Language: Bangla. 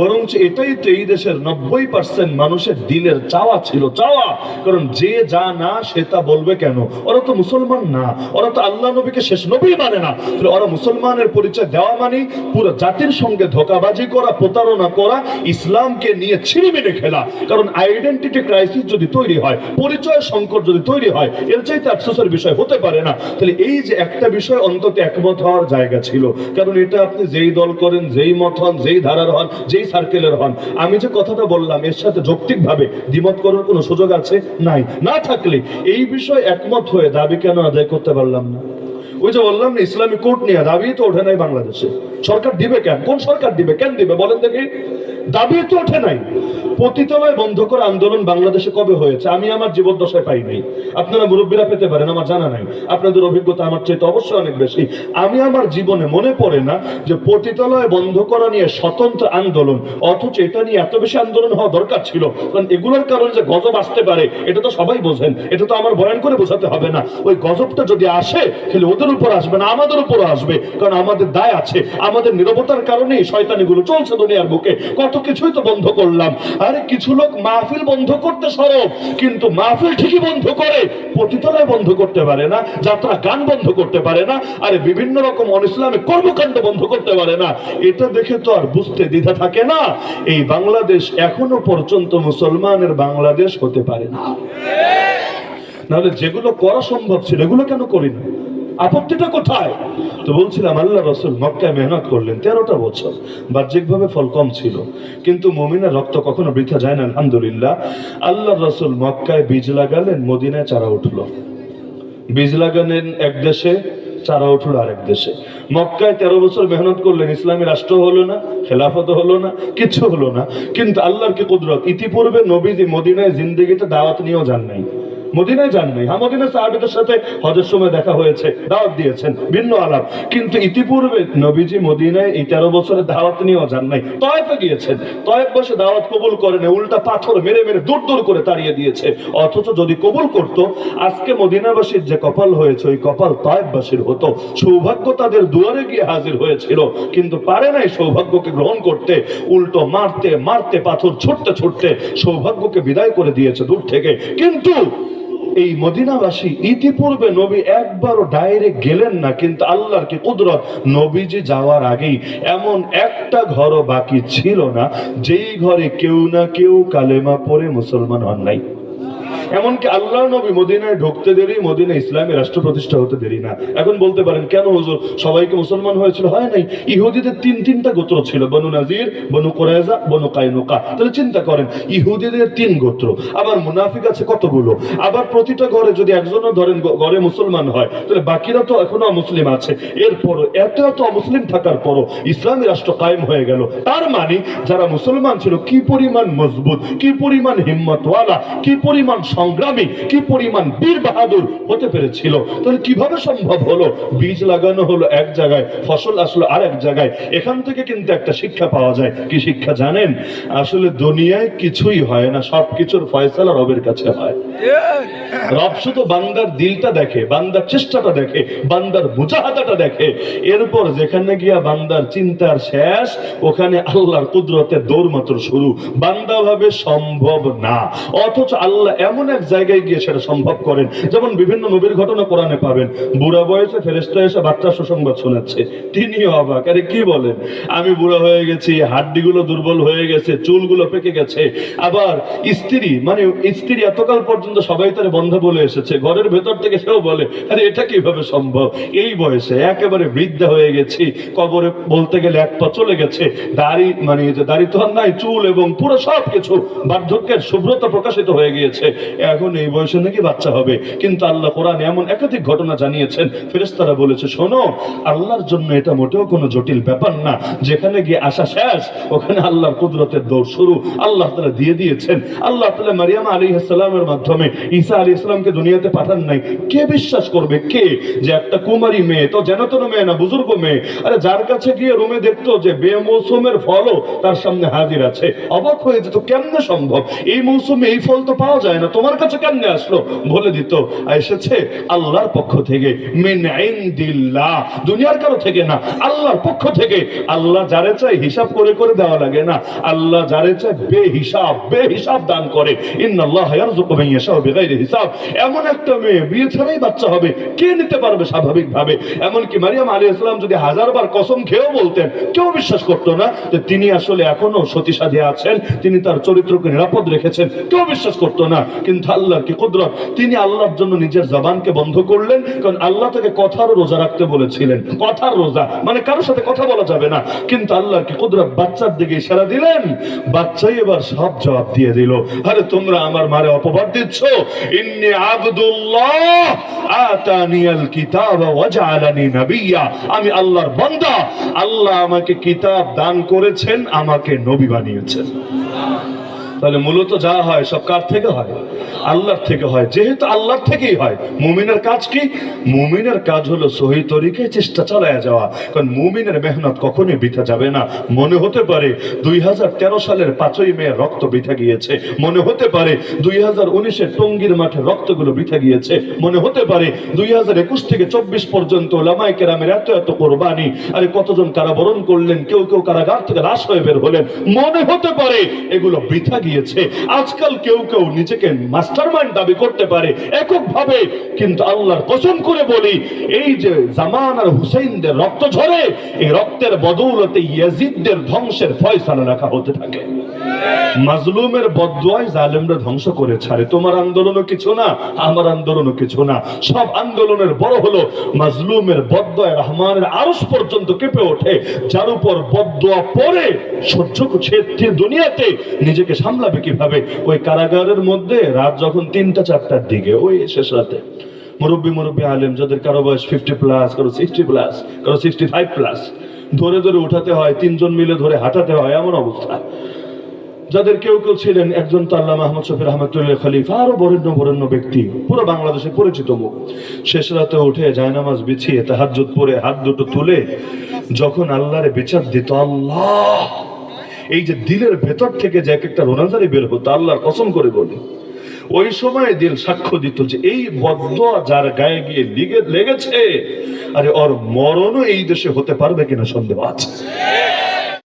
বরঞ্চ এটাই তো এই দেশের নব্বই পার্সেন্ট মানুষের দিলের চাওয়া ছিল, চাওয়া। কারণ যে যা না, সে তা বলবে কেন? ওরা তো মুসলমান না। ওরা তো আল্লাহ নবীকে শেষ নবী মানে না। ওরা মুসলমানের পরিচয় দেওয়া মানে পুরো জাতির সঙ্গে ধোকাবাজি করা, প্রতারণা করা, ইসলামকে নিয়ে ছিনিমিনি খেলা। কারণ আইডেন্টিটি ক্রাইসিস যদি তৈরি হয়, পরিচয় সংকট যদি তৈরি হয়, এর চাইতে আফসোসের বিষয় হতে পারে না। তাহলে এই যে একটা বিষয় অন্তত একমত হওয়ার জায়গা ছিল। কারণ এটা আপনি যেই দল করেন, যেই মত হন, যেই ধারার হন, যেই সার্কেলের হন। আমি যে কথাটা বললাম, এর সাথে যৌক্তিকভাবে দ্বিমত করার কোনো সুযোগ আছে? নাই। না থাকলে এই বিষয়ে একমত হয়ে দাবি কেন আদায় করতে পারলাম না? ওই যে বললাম না, ইসলামী কোর্ট নিয়ে দাবি তো ওঠে নাই বাংলাদেশে। সরকার দিবে কেন? কোন সরকার দিবে? কেন দিবে? বলেন দেখি। দাবি তো ওঠে নাই। পতিতালয় বন্ধ করা আন্দোলন বাংলাদেশে কবে হয়েছে? আমি আমার জীবদ্দশায় পাই নাই। আপনারা মুরব্বীরা পেতে পারেন, আমার জানা নাই। আপনাদের অভিজ্ঞতা আমার চাইতে অবশ্যই অনেক বেশি। আমি আমার জীবনে মনে পড়ে না যে পতিতালয় বন্ধ করা নিয়ে স্বতন্ত্র আন্দোলন, অথচ এটা নিয়ে এত বেশি আন্দোলন হওয়া দরকার ছিল। কারণ এগুলোর কারণে যে গজব আসতে পারে, এটা তো সবাই বোঝেন। এটা তো আমার বয়ান করে বোঝাতে হবে না। ওই গজবটা যদি আসে, তাহলে ওদের উপর আসবে না, আমাদের উপর আসবে। কারণ আমাদের দায় আছে, আমাদের নিরবতার কারণেই শয়তানিগুলো চলছে দুনিয়ার বুকে। কত কিছুই তো বন্ধ করলাম। আরে, কিছু লোক মাহফিল বন্ধ করতে সরব, কিন্তু মাহফিল ঠিকই বন্ধ করে পতিতলায় বন্ধ করতে পারে না, যাত্রা গান বন্ধ করতে পারে না, আরে, বিভিন্ন রকম অনিসলামে কর্মকাণ্ড বন্ধ করতে পারে না। এটা দেখে তো আর বুঝতে দ্বিধা থাকে না। এই বাংলাদেশ এখনও পর্যন্ত মুসলমানের বাংলাদেশ হতে পারে না। নাহলে যেগুলো করা সম্ভব ছিল, এগুলো কেন করি না আপত্তিটা কোথায়? তো বলছিলাম, আল্লাহ রসুল মক্কায় মেহনত করলেন, তেরোটা বছর। বাহ্যিকভাবে ফল কম ছিল, কিন্তু মমিনের রক্ত কখনো বৃথা যায় না, আলহামদুলিল্লাহ। আল্লাহ রসুল মক্কায় বীজ লাগালেন, মদিনায় চারা উঠল। বীজ লাগালেন এক দেশে, চারা উঠল আরেক দেশে। মক্কায় তেরো বছর মেহনত করলেন, ইসলামী রাষ্ট্র হলো না, খেলাফত হলো না, কিছু হলো না। কিন্তু আল্লাহর কি কুদরত? ইতিপূর্বে নবীজি মদিনায় জিন্দগিতে দাওয়াত নিয়েও যান নাই। মদিনায় যান নাই। হ্যাঁ মদিনা সাহাবিদের সাথে হজের সময় দেখা হয়েছে, দাওয়াত দিয়েছেন, ভিন্ন আলাপ। কিন্তু ইতিপূর্বে নবীজি মদিনায় এই তেরো বছরের দাওয়াত নিয়েও যান নাই। তয়েফে গিয়েছেন। তয়েফ বসে দাওয়াত কবুল করেন উল্টা পাথর মেরে মেরে দূর দূর করে তাড়িয়ে দিয়েছে। অথচ যদি কবুল করত, আজকে মদিনাবাসীর যে কপাল হয়েছে, ওই কপাল তয়েফবাসীর হতো। সৌভাগ্য তাদের দুয়ারে গিয়ে হাজির হয়েছিল। কিন্তু পারে নাই সৌভাগ্যকে গ্রহণ করতে। উল্টো মারতে মারতে পাথর ছুটতে ছুটতে সৌভাগ্যকে বিদায় করে দিয়েছে দূর থেকে। কিন্তু এই মদিনাবাসী ইতিপূর্বে নবী একবারও ডাইরেক্ট গেলেন না, কিন্তু আল্লাহর কি কুদরত? নবীজি যাওয়ার আগেই এমন একটা ঘরও বাকি ছিল না, যেই ঘরে কেউ না কেউ কালেমা পরে মুসলমান হন নাই। এমনকি আল্লাহ নবী মদিনায় ঢুকতে দেরি, মদিনা ইসলামী রাষ্ট্র প্রতিষ্ঠা হতে দেরি না। এখন বলতে পারেন, কেন হুজুর? সবাইকে মুসলমান হয়েছিল, হয় নাই? ইহুদিদের তিন, তিনটা গোত্র ছিল, বনু নাজির, বনু কোরাইজা বনু কাইনুকা। তাহলে চিন্তা করেন, ইহুদিদের তিন গোত্র, আবার মুনাফিক আছে কতগুলো? আবার প্রতিটা ঘরে যদি একজনও ধরেন ঘরে মুসলমান হয়, তাহলে বাকিরা তো এখনও মুসলিম আছে। এরপরও এত এত অমুসলিম থাকার পরও ইসলামী রাষ্ট্র কায়েম হয়ে গেল। তার মানে যারা মুসলমান ছিল, কি পরিমাণ মজবুত, কি পরিমাণ হিম্মতওয়ালা, কি পরিমাণ সংগ্রামী, কি পরিমাণ বীর বাহাদুর হতে পেরেছিল? তাহলে কীভাবে সম্ভব হলো? বীজ লাগানো হলো এক জায়গায়, ফসল আসলো আর এক জায়গায়, এখান থেকে কিন্তু একটা শিক্ষা পাওয়া যায়। কি শিক্ষা জানেন? আসলে দুনিয়ায় কিছুই হয় না, সবকিছুর ফয়সালা রবের কাছে হয়। রব শুধু বান্দার দিলটা দেখে, বান্দার চেষ্টাটা দেখে, বান্দার মুজাহাদাটা দেখে। এরপর যেখানে গিয়া বান্দার চিন্তার শেষ, ওখানে আল্লাহর কুদরতের দৌড় মাত্র শুরু। বান্দা ভাবে সম্ভব না। অথচ আল্লাহ এমন এক জায়গায় গিয়ে সেটা সম্ভব করেন। যেমন বিভিন্ন নবীর ঘটনা কোরআনে পাবেন। বুড়া বয়সে ফেরেস্তা এসে বাচ্চা সুসংবাদ শোনাচ্ছে তিনিও অবাক। আরে কি বলেন? আমি বুড়া হয়ে গেছি, হাড্ডিগুলো দুর্বল হয়ে গেছে, চুলগুলো পেকে গেছে। আবার স্ত্রী মানে স্ত্রী এতকাল পর্যন্ত সবাই তার বন্ধ বলে এসেছে। ঘরের ভেতর থেকে সেও বলে, আরে এটা কীভাবে সম্ভব? এই বয়সে একেবারে বৃদ্ধা হয়ে গেছি। কবরে বলতে গেলে এক পা চলে গেছে। দাড়ি মানে দাড়ি তো নাই, চুল এবং পুরো সব কিছু বার্ধক্যের শুভ্রতা প্রকাশিত হয়ে গিয়েছে। এখন এই বয়সে নাকি বাচ্চা হবে। কিন্তু আল্লাহ কোরআন এমন একাধিক ঘটনা জানিয়েছেন। ফেরেশতারা বলেছে, শোনো, আল্লাহর জন্য এটা মোটেও কোনো জটিল ব্যাপার না। যেখানে গিয়ে আসা শেষ, ওখানে আল্লাহর কুদরতের দৌড় শুরু। আল্লাহ তালা দিয়ে দিয়েছেন। আল্লাহ তালা মারিয়াম আলী ইসলামের মাধ্যমে ঈসা আলী ইসলামকে দুনিয়াতে পাঠান নাই। কে বিশ্বাস করবে? কে? যে একটা কুমারী মেয়ে, তো যেন তেন মেয়ে না, বুজুর্গ মেয়ে। আরে যার কাছে গিয়ে রুমে দেখতো যে বে বেমৌসুমের ফলও তার সামনে হাজির আছে। অবাক হয়ে যেত কেমনে সম্ভব? এই মৌসুমে এই ফল তো পাওয়া যায় না। তোমার তোমার কাছে কেমনে আসলো? বলে দিত। এসেছে আল্লাহর পক্ষ থেকে। দুনিয়ার কারও থেকে না, আল্লাহর পক্ষ থেকে। আল্লাহ যারে চাই হিসাব করে করে দেওয়া লাগে না। আল্লাহ যারে চাই বেহিসাব বেহিসাব দান করে। হিসাব। এমন একটা মেয়ে, বিয়ে ছাড়াই বাচ্চা হবে। কে নিতে পারবে এমনকি মারিয়াম আলাইহিস সালাম যদি কসম খেয়েও বলতেন, কেউ বিশ্বাস করতো না। যে তিনি আসলে এখনও সতী সাধী আছেন। তিনি তার চরিত্রকে নিরাপদ রেখেছেন। কেউ বিশ্বাস করতো না। কিন্তু আল্লাহর কি কুদরত। তিনি আল্লাহর জন্য নিজের জবানকে বন্ধ করলেন, কারণ আল্লাহ তাকে কথার রোজা রাখতে বলেছিলেন। কথার রোজা মানে কারোর সাথে কথা বলা যাবে না। কিন্তু আল্লাহর কি কুদরত বাচ্চার দিকে ইশারা দিলেন। বাচ্চাই এবার সব জবাব দিয়ে দিল, আরে তোমরা আমার মারে অপবাদ দিচ্ছ? ইন্নি আব্দুল্লাহ আতানিয়াল কিতাব ওয়াজআলানি নাবিয়্যা আমি আল্লাহর বান্দা। আল্লাহ আমাকে কিতাব দান করেছেন, আমাকে নবী বানিয়েছেন। তাহলে মূলত যা হয়, সব কার থেকে হয়? আল্লাহর থেকে হয়। যেহেতু আল্লাহর থেকেই হয়, মুমিনের কাজ কি? মুমিনের কাজ হলো সহি তরিকে চেষ্টা চালায় যাওয়া। কারণ মুমিনের মেহনত কখনোই বৃথা যাবে না। মনে হতে পারে দুই সালের পাঁচই মে রক্ত বৃথা গিয়েছে। মনে হতে পারে দুই হাজার উনিশে টঙ্গির মাঠে রক্তগুলো বৃথা গিয়েছে। মনে হতে পারে দুই হাজার একুশ থেকে চব্বিশ পর্যন্ত লামাই কেরামের এত এত কোরবানি। আরে কতজন কারাবরণ করলেন? কেউ কেউ কারাগার থেকে লাশ হয়ে বের হলেন। মনে হতে পারে এগুলো বৃথা গিয়েছে আজকাল কেউ কেউ নিজেকে মাস্টারমাইন্ড দাবি করতে পারে এককভাবে, কিন্তু আল্লাহর কসম করে বলি, এই যে জামান আর হুসেইনদের রক্ত ঝরে, এই রক্তের বদৌলতে ইয়াজিদদের ধ্বংসের ফয়সালা রাখা হতে থাকে। মাজলুমের বদুয়ায় জালেমরা ধ্বংস করে ছাড়ে তোমার আন্দোলনও কিছু না, আমার আন্দোলনও কিছু না। সব আন্দোলনের বড় হলো মাজলুমের বদুয়ায় রহমানের আরস পর্যন্ত কেঁপে ওঠে। যার উপর বদুয়া পরে সহ্য করছে দুনিয়াতে, নিজেকে সামলাবে কীভাবে? ওই কারাগারের মধ্যে রাত যখন তিনটা, চারটার দিকে, ওই শেষ রাতে। মুরব্বী মুরব্বী আলেম, যাদের কারও বয়স ফিফটি প্লাস কারও সিক্সটি প্লাস কারও সিক্সটি ফাইভ প্লাস ধরে ধরে উঠাতে হয়, তিনজন মিলে ধরে হাঁটাতে হয়, এমন অবস্থা। যাদের কেউ কেউ ছিলেন একজন তো আল্লাহ মাহমুদ শফির আহমদুল্লাহ খলিফা, আরও বরেণ্য বরেণ্য ব্যক্তি, পুরো বাংলাদেশে পরিচিত মুখ। শেষ রাতে উঠে জায়নামাজ বিছিয়ে তাহাজ্জুদ পরে হাত দুটো তুলে যখন আল্লাহরে বিচার দিত, আল্লাহ! এই যে দিলের ভেতর থেকে যে এক একটা রোনাজারি বের হতো, আল্লাহর কসম করে বলি। ওই সময় দিল সাক্ষ্য দিত যে এই বদ্ধ যার গায়ে গিয়ে লিগে লেগেছে, আরে ওর মরণও এই দেশে হতে পারবে কিনা সন্দেহ আছে।